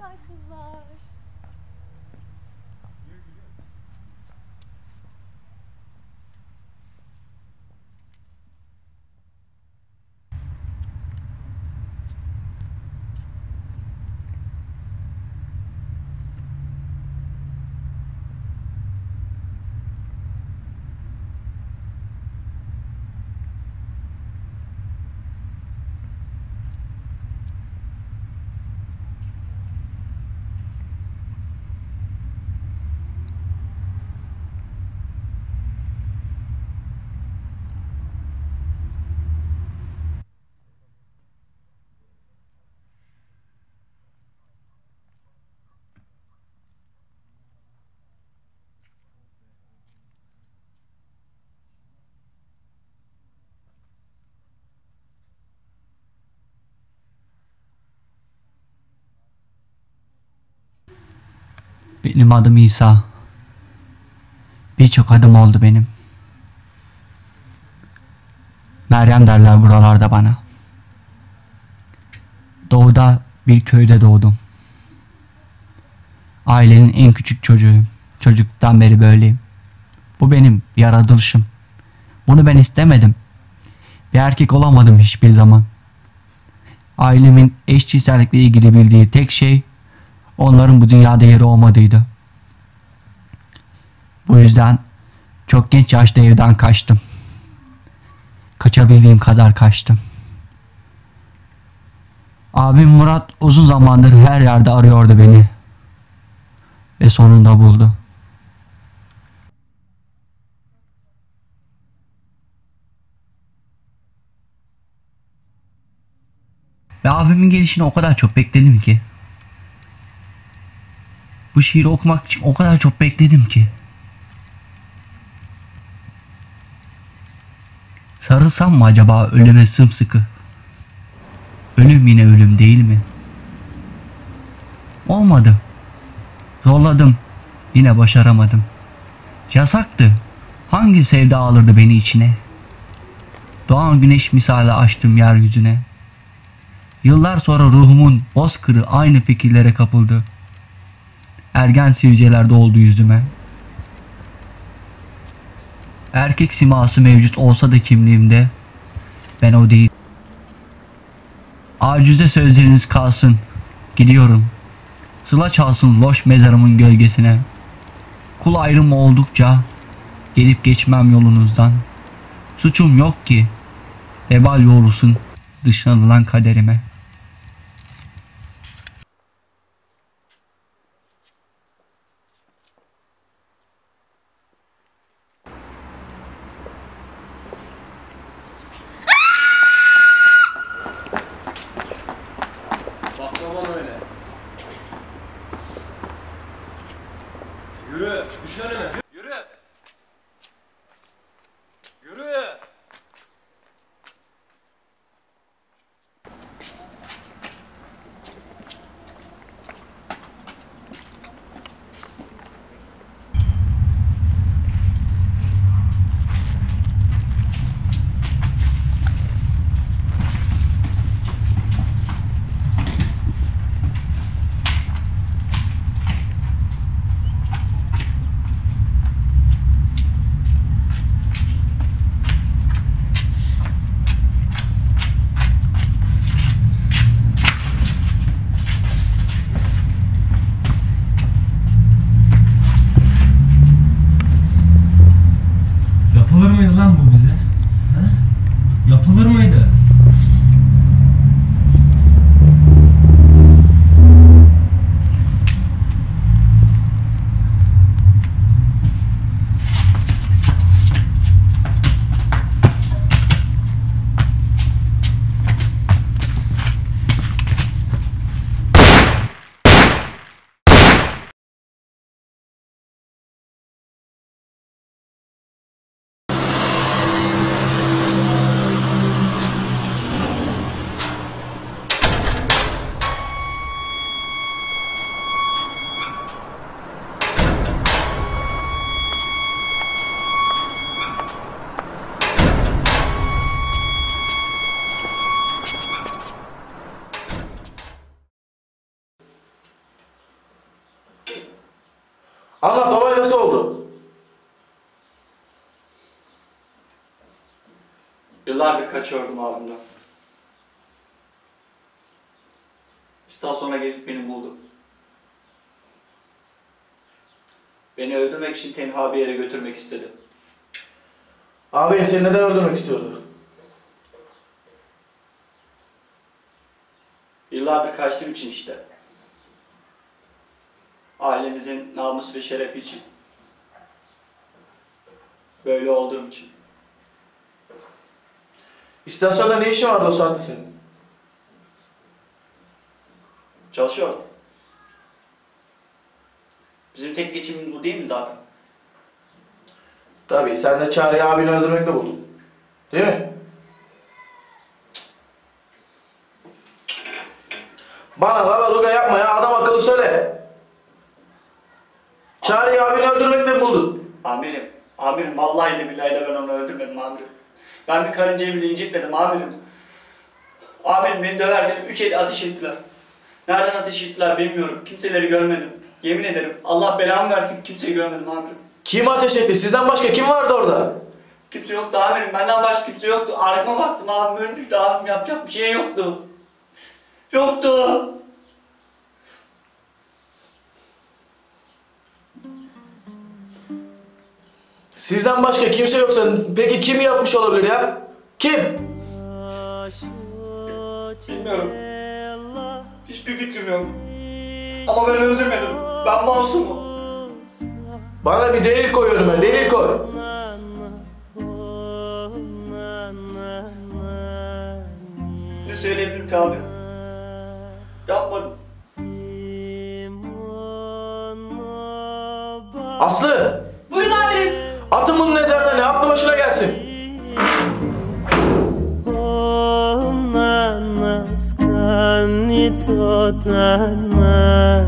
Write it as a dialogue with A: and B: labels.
A: like massage.
B: Benim adım İsa. Birçok adım oldu benim. Meryem derler buralarda bana. Doğuda bir köyde doğdum. Ailenin en küçük çocuğuyum. Çocuktan beri böyleyim. Bu benim yaratılışım. Bunu ben istemedim. Bir erkek olamadım hiçbir zaman. Ailemin eşcinsellikle ilgili bildiği tek şey onların bu dünyada yeri olmadıydı. Bu yüzden çok genç yaşta evden kaçtım. Kaçabildiğim kadar kaçtım. Abim Murat uzun zamandır her yerde arıyordu beni. Ve sonunda buldu. Ve abimin gelişini o kadar çok bekledim ki. Bu şiiri okumak için o kadar çok bekledim ki. Sarılsam mı acaba ölüme sımsıkı? Ölüm yine ölüm değil mi? Olmadı. Zorladım. Yine başaramadım. Yasaktı. Hangi sevda alırdı beni içine? Doğan güneş misali açtım yeryüzüne. Yıllar sonra ruhumun bozkırı aynı fikirlere kapıldı. Ergen sivilceler doldu yüzüme. Erkek siması mevcut olsa da kimliğimde ben o değil. Acize sözleriniz kalsın. Gidiyorum. Sıla çalsın loş mezarımın gölgesine. Kul ayrımı oldukça gelip geçmem yolunuzdan. Suçum yok ki. Vebal yoğurulsun dışlanılan kaderime.
C: Yürü, düş önüme. to'g'irmaydi
A: Anlat olay nasıl oldu?
B: Yıllardır kaçıyordum abimden. İşten sonra gelip beni buldu. Beni öldürmek için tenha bir yere götürmek istedi.
A: Abi seni neden öldürmek istiyordu?
B: Yıllardır kaçtığım için işte. Ailemizin namusu ve şerefi için. Böyle olduğum için.
A: İstasyonda ne işin vardı o saatte senin?
B: Çalışıyordum. Bizim tek geçimimiz bu değil mi zaten?
A: Tabii sen de Çağrı'yı abini öldürmekle buldun. Değil mi? Bana lala luga yapma ya adam akıllı söyle. Çağrı'yı abini buldun.
B: Amirim, amirim vallahi de billahi de ben onu öldürmedim amirim. Ben bir karıncayı bile incitmedim amirim. Amirim beni döverken üç eli ateş ettiler. Nereden ateş ettiler bilmiyorum. Kimseleri görmedim. Yemin ederim Allah belamı versin kimseyi görmedim amirim.
A: Kim ateş etti? Sizden başka kim vardı orada?
B: Kimse yoktu amirim. Benden başka kimse yoktu. Arkama baktım abim ölmüştü. Abim yapacak bir şey yoktu. Yoktu.
A: Sizden başka kimse yoksa peki kim yapmış olabilir ya? Kim?
B: Bilmiyorum. Hiçbir fikrim yok. Ama ben öldürmedim. Ben masumum.
A: Bana bir delil koy önüme, delil koy.
B: Ne söyleyebilirim ki abi? Yapmadım.
A: Aslı! Atın bunu nezarethaneye, aklı başına gelsin.
D: Ona naskani totananina